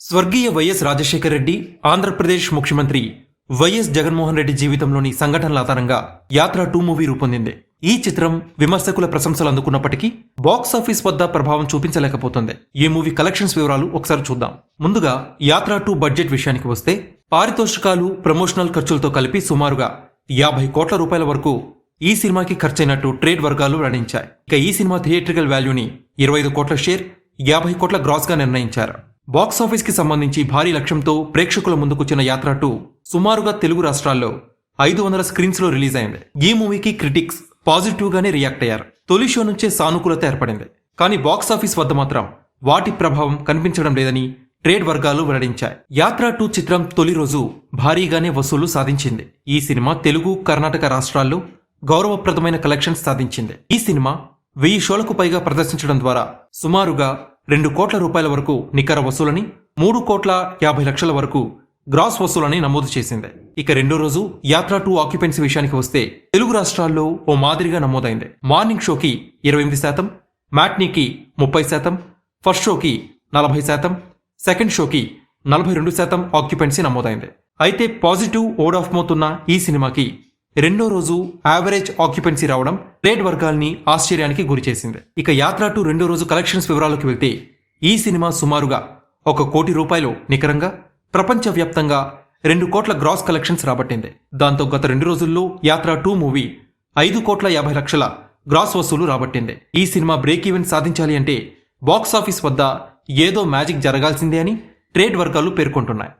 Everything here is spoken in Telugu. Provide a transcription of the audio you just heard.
స్వర్గీయ వైఎస్ రాజశేఖర రెడ్డి ఆంధ్రప్రదేశ్ ముఖ్యమంత్రి వైఎస్ జగన్మోహన్ రెడ్డి జీవితంలోని సంఘటనల ఆధారంగా యాత్ర టూ మూవీ రూపొందింది. ఈ చిత్రం విమర్శకుల ప్రశంసలు అందుకున్నప్పటికీ బాక్స్ ఆఫీస్ వద్ద ప్రభావం చూపించలేకపోతుంది. ఈ మూవీ కలెక్షన్స్ వివరాలు ఒకసారి చూద్దాం. ముందుగా యాత్ర టూ బడ్జెట్ విషయానికి వస్తే పారితోషికాలు ప్రమోషనల్ ఖర్చులతో కలిపి సుమారుగా యాభై కోట్ల రూపాయల వరకు ఈ సినిమాకి ఖర్చైనట్టు ట్రేడ్ వర్గాలు వెల్లడించాయి. ఇక ఈ సినిమా థియేట్రికల్ వాల్యూని ఇరవై ఐదు కోట్ల షేర్ యాభై కోట్ల గ్రాస్గా నిర్ణయించారు. బాక్స్ సంబంధించి భారీ లక్ష్యంతో ప్రేక్షకుల ముందుకొచ్చిన యాత్ర టూ సుమారుగా తెలుగు రాష్ట్రాల్లో ఐదు వందల స్క్రీన్స్లో రిలీజ్ అయింది. ఈ మూవీకి క్రిటిక్స్ పాజిటివ్గానే రియాక్ట్ అయ్యారు. తొలి షో నుంచే సానుకూలత ఏర్పడింది. కానీ బాక్స్ ఆఫీస్ వద్ద మాత్రం వాటి ప్రభావం కనిపించడం లేదని ట్రేడ్ వర్గాలు వెల్లడించాయి. యాత్ర టూ చిత్రం తొలి రోజు భారీగానే వసూలు సాధించింది. ఈ సినిమా తెలుగు కర్ణాటక రాష్ట్రాల్లో గౌరవప్రదమైన కలెక్షన్స్ సాధించింది. ఈ సినిమా వెయ్యి షోలకు పైగా ప్రదర్శించడం ద్వారా సుమారుగా రెండు కోట్ల రూపాయల వరకు నికర వసూలని మూడు కోట్ల యాభై లక్షల వరకు గ్రాస్ వసూలని నమోదు చేసింది. ఇక రెండో రోజు యాత్ర టూ ఆక్యుపెన్సీ విషయానికి వస్తే తెలుగు రాష్ట్రాల్లో ఓ మాదిరిగా నమోదైంది. మార్నింగ్ షోకి ఇరవై ఎనిమిది శాతం మ్యాట్నీకి ముప్పై శాతం ఫస్ట్ షోకి నలభై శాతం సెకండ్ షోకి నలభై రెండు శాతం ఆక్యుపెన్సీ నమోదైంది. అయితే పాజిటివ్ ఓడ్ ఆఫ్ మోతున్న ఈ సినిమాకి రెండో రోజు యావరేజ్ ఆక్యుపెన్సీ రావడం ట్రేడ్ వర్గాల్ని ఆశ్చర్యానికి గురిచేసింది ఇక యాత్ర టు రెండో రోజు కలెక్షన్స్ వివరాలకు వెళ్తే ఈ సినిమా సుమారుగా ఒక కోటి రూపాయలు నికరంగా ప్రపంచవ్యాప్తంగా రెండు కోట్ల గ్రాస్ కలెక్షన్స్ రాబట్టింది. దాంతో గత రెండు రోజుల్లో యాత్ర టూ మూవీ ఐదు కోట్ల యాభై లక్షల గ్రాస్ వసూలు రాబట్టింది. ఈ సినిమా బ్రేక్ ఈవెన్ సాధించాలి అంటే బాక్స్ ఆఫీస్ వద్ద ఏదో మ్యాజిక్ జరగాల్సిందే అని ట్రేడ్ వర్గాలు పేర్కొంటున్నాయి.